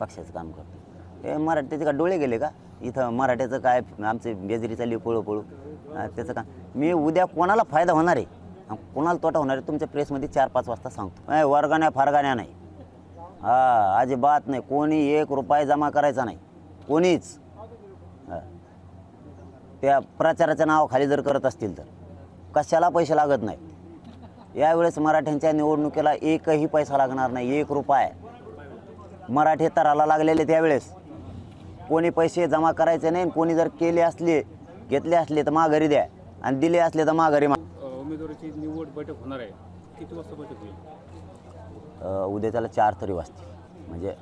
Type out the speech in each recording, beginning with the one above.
पक्षाचं काम करतो. हे मराठी त्याचे का डोळे गेले का? इथं मराठ्याचं काय आमचे बेजरी चालली पळू पळू त्याचं का? मी उद्या कोणाला फायदा होणार आहे? कोणाला तोटा होणार आहे? तुमच्या प्रेसमध्ये चार पाच वाजता सांगतो. नाही वर्गाण्या फारगाण्या नाही. हा अजिबात नाही. कोणी एक रुपया जमा करायचा नाही. कोणीच. त्या प्रचाराच्या नावाखाली जर करत असतील तर. कशाला पैसे लागत नाही यावेळेस मराठ्यांच्या निवडणुकीला एकही पैसा लागणार नाही. एक रुपया. मराठी तराला लागलेले त्यावेळेस. कोणी पैसे जमा करायचे नाही आणि कोणी जर केले असले घेतले असले तर माघारी द्या आणि दिले असले तर माघारी मा उमेदवाराची निवड बैठक होणार आहे. किती वाजता बैठक होईल? उद्या त्याला चार तरी वाजतील. म्हणजे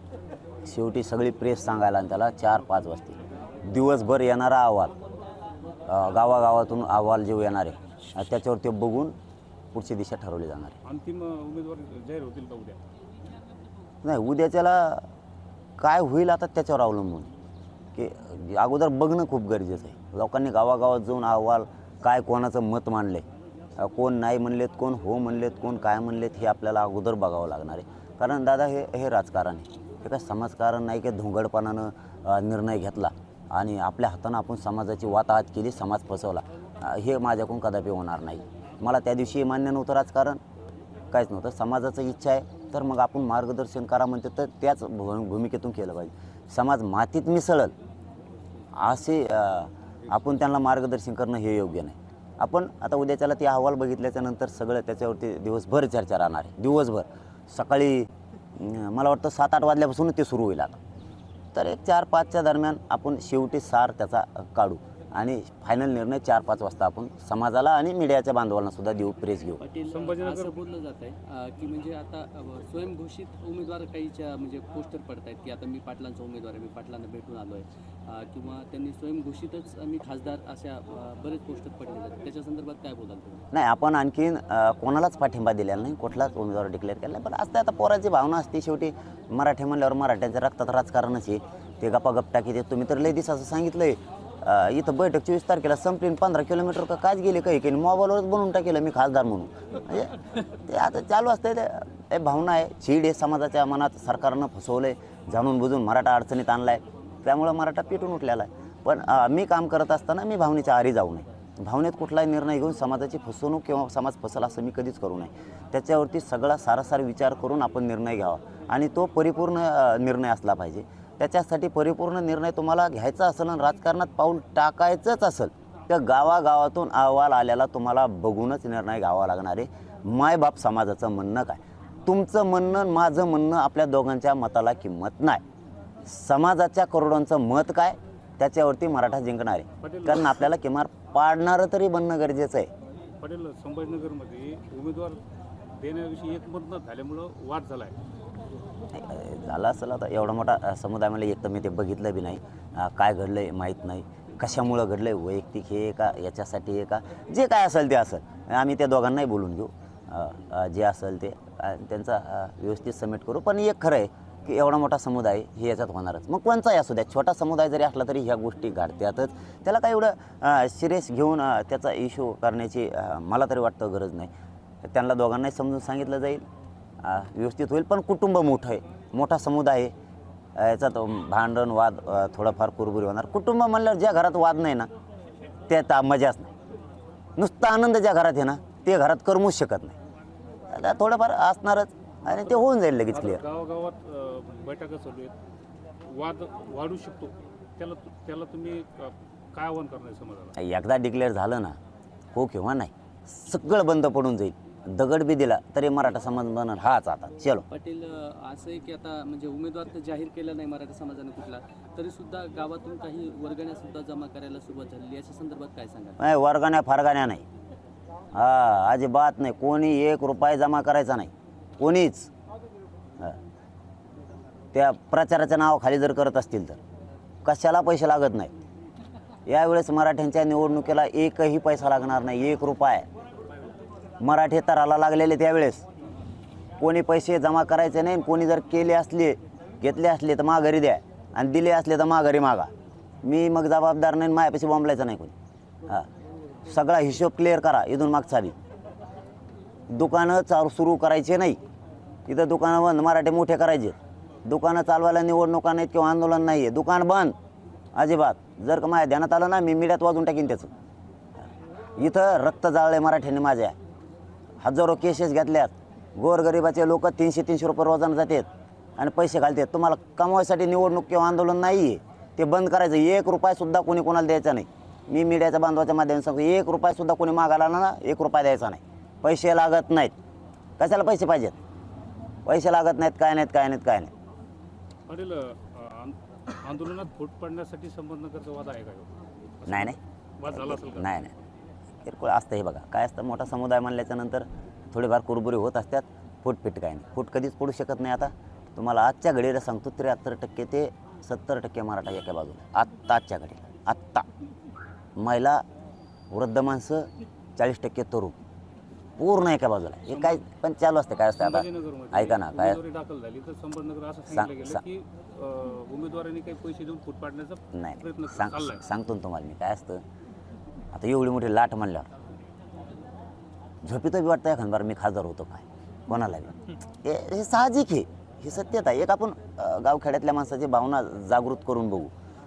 शेवटी सगळी प्रेस सांगायला आणि त्याला चार पाच वाजतील. दिवसभर येणारा अहवाल. गावागावातून अहवाल जे येणार आहे त्याच्यावर ते बघून पुढची दिशा ठरवली जाणार आहे. अंतिम उमेदवार जाहीर होतील का उद्या? नाही उद्याच्याला काय होईल आता त्याच्यावर अवलंबून. की अगोदर बघणं खूप गरजेचं आहे. लोकांनी गावागावात जाऊन अहवाल काय कोणाचं मत मांडलं आहे कोण नाही म्हणलेत कोण हो म्हणलेत कोण काय म्हणलेत हे आपल्याला अगोदर बघावं लागणार आहे. कारण दादा हे हे राजकारण आहे. हे काय समाजकारण नाही की धोंगडपणानं निर्णय घेतला आणि आपल्या हातानं आपण समाजाची वाताहत केली समाज फसवला. हे माझ्याकडून कदापि होणार नाही. मला त्या दिवशी मान्य नव्हतं राजकारण. काहीच नव्हतं. समाजाचं इच्छा आहे. तर मग आपण मार्गदर्शन करा म्हणते तर त्याच भूमिकेतून केलं पाहिजे. समाज मातीत मिसळल असे आपण त्यांना मार्गदर्शन करणं हे योग्य नाही. आपण आता उद्याच्याला ते अहवाल बघितल्याच्या नंतर सगळं त्याच्यावरती दिवसभर चर्चा राहणार आहे. दिवसभर. सकाळी मला वाटतं सात आठ वाजल्यापासून ते सुरू होईल आता. तर एक चार पाचच्या दरम्यान आपण शेवटी सार त्याचा काढू. आणि फायनल निर्णय चार पाच वाजता आपण समाजाला आणि मीडियाच्या बांधवांना सुद्धा देऊ प्रेस घेऊ. पाटील संभाजीनगर- असं बोललं जात आहे की म्हणजे आता अ, स्वयंघोषित उमेदवार काहीच्या म्हणजे पोस्टर पडत आहेत की आता मी पाटलांचा उमेदवार आहे मी पाटलांना भेटून आलो आहे किंवा त्यांनी स्वयंघोषितच मी खासदार अशा अ, बरेच पोस्टर पडले जातात त्याच्या संदर्भात काय बोलाल तुम्ही? नाही आपण आणखीन अ, कोणालाच पाठिंबा दिलेला नाही कुठलाच उमेदवार डिक्लेअर केला नाही. पण असते आता पोराची भावना असते शेवटी मराठी म्हणल्यावर मराठ्यांच्या रक्तात राजकारणच आहे. ते गप्पा गप्पा की ते तुम्ही तर लय दिस असं सांगितलंय अ, इथं बैठक चोवीस तारखेला संपली पंधरा किलोमीटर का काच गेले काही काही. मोबाईलवरच बनवून टाकेलं मी खासदार म्हणून. म्हणजे ते आता चालू असतंय ते. भावना आहे. चीड आहे समाजाच्या मनात. सरकारनं फसवलंय. जाणून बुजून मराठा अडचणीत आणलाय. त्यामुळं मराठा पेटून उठलेला आहे. पण मी काम करत असताना मी भावनेच्या आरी जाऊ नये. भावनेत कुठलाही निर्णय घेऊन समाजाची फसवणूक किंवा समाज फसल असं मी कधीच करू नये. त्याच्यावरती सगळा सारासार विचार करून आपण निर्णय घ्यावा. आणि तो परिपूर्ण निर्णय असला पाहिजे. त्याच्यासाठी परिपूर्ण निर्णय तुम्हाला घ्यायचा असेल आणि राजकारणात पाऊल टाकायचंच असेल तर गावागावातून अहवाल आलेला तुम्हाला बघूनच निर्णय घ्यावा लागणार आहे. मायबाप समाजाचं म्हणणं काय? तुमचं म्हणणं आणि माझं म्हणणं आपल्या दोघांच्या मताला किंमत नाही. समाजाच्या करोडांचं मत काय? त्याच्यावरती मराठा जिंकणार आहे. कारण आपल्याला किमान पाडणारं तरी बनणं गरजेचं आहे. पटेल संभाजीनगरमध्ये उमेदवार देण्याविषयी एकमत न झाल्यामुळं वाद झाला आहे झालं असेल आता एवढा मोठा समुदाय मला एक तर मी ते बघितलं बी नाही. काय घडलं आहे माहीत नाही. कशामुळं घडलं आहे वैयक्तिक हे का? याच्यासाठी हे का? जे काय असेल ते असेल. आम्ही त्या दोघांनाही बोलून घेऊ. जे असेल ते. त्यांचा व्यवस्थित सबमिट करू. पण एक खरं आहे की एवढा मोठा समुदाय हे याच्यात होणारच. मग कोणचाही असू द्या. छोटा समुदाय जरी असला तरी ह्या गोष्टी घडत्यातच त्याला काय एवढं सिरियस घेऊन त्याचा इश्यू करण्याची मला तरी वाटतं गरज नाही. त्यांना दोघांनाही समजून सांगितलं जाईल. व्यवस्थित होईल. पण कुटुंब मोठं आहे. मोठा समुदाय आहे. अ, याच्यात भांडण वाद थोडाफार कुरबुरी होणार. कुटुंब म्हणल्यावर ज्या घरात वाद नाही ना त्यात मजाच नाही. नुसता आनंद ज्या घरात आहे ना ते घरात करमूच शकत नाही. आता थोडंफार असणारच आणि ते होऊन जाईल लगेच क्लिअर गावागावात बैठका चालू आहेत. वाद वाढू शकतो. त्याला त्याला तुम्ही काय आव्हान करणार समाजाला? एकदा डिक्लेअर झालं ना हो किंवा नाही सगळं बंद पडून जाईल. दगड बी दिला तरी मराठा समाज बनल हाच आता चलो. पाटील असं आहे की आता म्हणजे उमेदवार तर जाहीर केला नाही मराठा समाजाने कुठला तरी सुद्धा गावातून काही वर्गण्या सुद्धा जमा करायला सुरुवात झालेली याच्या संदर्भात काय सांगाल? नाही वर्गाण्या फारगाण्या नाही. हा अजिबात नाही कोणी एक रुपया जमा करायचा नाही कोणीच. हा. त्या प्रचाराच्या नावाखाली जर करत असतील तर कशाला पैसे लागत नाही यावेळेस मराठ्यांच्या निवडणुकीला एकही पैसा लागणार नाही एक रुपया. मराठी तराला लागलेले त्यावेळेस. कोणी पैसे जमा करायचे नाही कोणी जर केले असले घेतले असले तर माघारी द्या आणि दिले असले तर माघारी मागा. मी मग जबाबदार नाही मायापाशी बोंबलायचं नाही कोणी. हां. सगळा हिशोब क्लिअर करा इथून मागचा बी. दुकानं चालू सुरू करायचे नाही. इथं दुकानं बंद मराठी मोठे करायचे. दुकानं चालवायला निवडणुका नाहीत किंवा आंदोलन नाही आहे दुकान बंद. अजिबात. जर का माझ्या ध्यानात आलं ना मी मीडियात वाजून टाकीन त्याचं. इथं रक्त जाळले मराठ्यांनी माझ्या. हजारो केसेस घेतल्यात. गोरगरिबाचे लोक तीनशे तीनशे रुपये रोजानं जातात आणि पैसे घालतात. तुम्हाला कमवायसाठी निवडणूक किंवा आंदोलन नाही आहे ते बंद करायचं. एक रुपयासुद्धा कोणी कोणाला द्यायचा नाही. मी मीडियाच्या बांधवाच्या माध्यमातून सांगतो एक रुपयासुद्धा कोणी मागायला ना एक रुपया द्यायचा नाही. पैसे लागत नाहीत. कशाला पैसे पाहिजेत? पैसे लागत नाहीत काय नाहीत काय नाहीत काय नाही पाटील आंदोलनात फूट पडण्यासाठी संबंधनगरचा वाद आहे का? नाही नाही. नाही नाही. किरकोळ असतं हे बघा. काय असतं? मोठा समुदाय म्हणल्याच्या नंतर थोडीफार कुरबुरी होत असतात. फूटपीट काय नाही. फूट कधीच पडू शकत नाही आता. तुम्हाला आजच्या घडीला सांगतो त्र्याहत्तर टक्के ते सत्तर टक्के मराठा एका बाजूला. आत्ता आजच्या घडीला. आत्ता. महिला वृद्ध माणसं चाळीस टक्के तरुण. पूर्ण एका बाजूला. हे काय पण चालू असते. काय असतं आता? ऐका ना काय सांगतो ना तुम्हाला मी. काय असतं? आता एवढी मोठी लाट म्हणल्यावर. झोपीतं बी वाटतं एखाद बार मी खासदार होतो काय? कोणाला बी? हे साहजिक आहे. ही सत्यता आहे. एक आपण गावखेड्यातल्या माणसाची भावना जागृत करून बघू.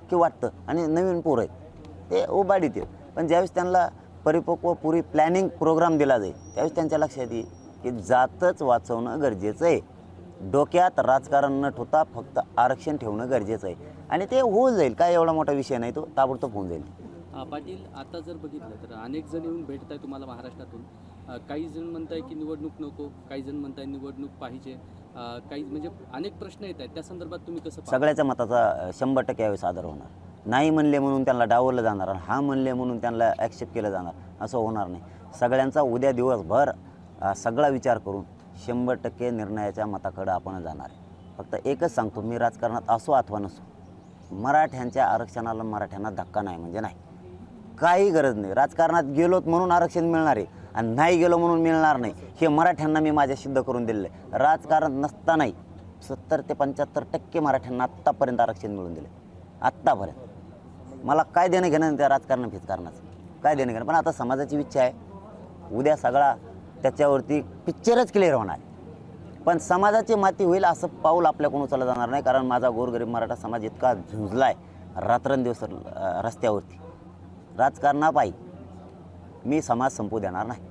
की वाटतं. आणि नवीन पोरं आहेत. ते उबाडीत येत पण ज्यावेळेस त्यांना परिपक्व पुरी प्लॅनिंग प्रोग्राम दिला जाईल त्यावेळेस त्यांच्या लक्षात येईल की जातच वाचवणं गरजेचं आहे. डोक्यात राजकारण न ठेवता फक्त आरक्षण ठेवणं गरजेचं आहे. आणि ते होऊन जाईल. काय एवढा मोठा विषय नाही तो. ताबडतोब होऊन जाईल. पाटील आता जर बघितलं तर अनेक जण येऊन भेटत आहे तुम्हाला महाराष्ट्रातून. काही जण म्हणत आहे की निवडणूक नको काही जण आहे निवडणूक पाहिजे. काही म्हणजे अनेक प्रश्न येत आहेत. त्या संदर्भात तुम्ही कसं सगळ्याच्या मताचा शंभर टक्के यावेळेस आदर होणार. नाही म्हणले म्हणून त्यांना डावरलं जाणार आणि हा म्हणले म्हणून त्यांना ॲक्सेप्ट केलं जाणार असं होणार नाही. सगळ्यांचा उद्या दिवसभर सगळा विचार करून शंभर टक्के निर्णयाच्या मताकडं आपण जाणार आहे. फक्त एकच सांगतो मी राजकारणात असो अथवा नसो मराठ्यांच्या आरक्षणाला मराठ्यांना धक्का नाही म्हणजे नाही. काही गरज नाही. राजकारणात गेलोत म्हणून आरक्षण मिळणार आहे आणि नाही गेलो म्हणून मिळणार नाही हे मराठ्यांना मी माझ्या सिद्ध करून दिलेलं आहे. राजकारण नसतानाही सत्तर ते पंच्याहत्तर टक्के मराठ्यांना आत्तापर्यंत आरक्षण मिळून दिले आत्तापर्यंत. मला काय देणं घेणं त्या राजकारण फिजकारणाचं. काय देणं घेणं? पण आता समाजाची इच्छा आहे. उद्या सगळा त्याच्यावरती पिक्चरच क्लिअर होणार. आहे. पण समाजाची माती होईल असं पाऊल आपल्याकडून उचललं जाणार नाही कारण माझा गोरगरीब मराठा समाज इतका झुंजला आहे रात्रंदिवस रस्त्यावरती. राजकारणापायी मी समाज संपू देणार नाही.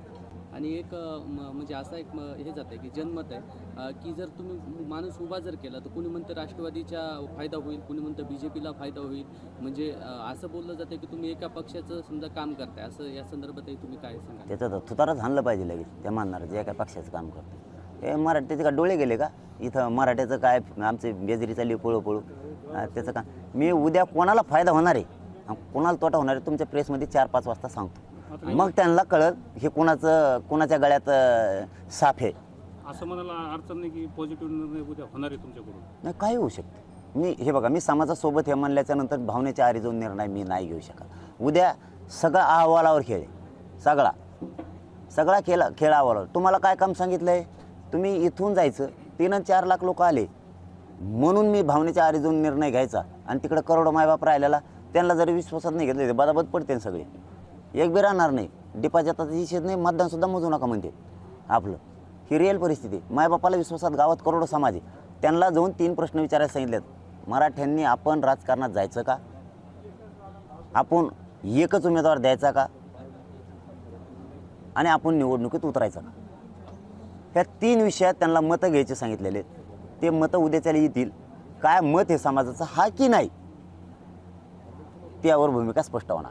आणि एक म्हणजे असा एक हे जात आहे की जनमत आहे. की जर तुम्ही माणूस उभा जर केला तर कुणी म्हणतं राष्ट्रवादीचा फायदा होईल कुणी म्हणतं बी जे पीला फायदा होईल. म्हणजे असं बोललं जातं की तुम्ही एका पक्षाचं समजा काम करताय. असं या संदर्भातही तुम्ही काय सांगा त्याचं तर तुतारच हाणलं पाहिजे लगेच. त्या मानणार जे काय पक्षाचं काम करतो हे मराठ्याचे का डोळे गेले का? इथं मराठ्याचं काय आमचे बेजरी चालली पळू पळू त्याचं का? मी उद्या कोणाला फायदा होणार आहे? कोणाला तोटा होणार आहे तुमच्या प्रेसमध्ये चार पाच वाजता सांगतो. मग त्यांना कळत हे कोणाचं कोणाच्या गळ्यात साफ आहे. असं म्हणायला अडचण नाही की पॉझिटिव्ह निर्णय उद्या होणार आहे तुमच्याकडून. नाही काही होऊ शकतं. मी हे बघा मी समाजासोबत हे म्हणल्याच्या नंतर भावनेच्या आरी जाऊन निर्णय मी नाही घेऊ शकत. उद्या सगळा अहवालावर खेळ सगळा. सगळा खेळ खेळ अहवालावर. तुम्हाला काय काम सांगितलं आहे तुम्ही इथून जायचं. तीन चार लाख लोक आले. म्हणून मी भावनेच्या आरी जाऊन निर्णय घ्यायचा. आणि तिकडं करोडो मायबाप राहिलेला. त्यांना जरी विश्वासात नाही घेतले बदाबद पडते सगळे. एक बी राहणार नाही. डिपाच्या निषेध नाही मतदानसुद्धा मोजू नका म्हणते. आपलं. ही रिअल परिस्थिती मायबापाला विश्वासात गावात करोडो समाज आहे. त्यांना जाऊन तीन प्रश्न विचारायला सांगितलेत. मराठ्यांनी आपण राजकारणात जायचं का? आपण एकच उमेदवार द्यायचा का? आणि आपण निवडणुकीत उतरायचा का? ह्या तीन विषयात त्यांना मतं घ्यायचे सांगितलेले ते मतं उद्याच्याला येतील. काय मत हे समाजाचं? हा की नाही? त्यावर भूमिका स्पष्ट होणार.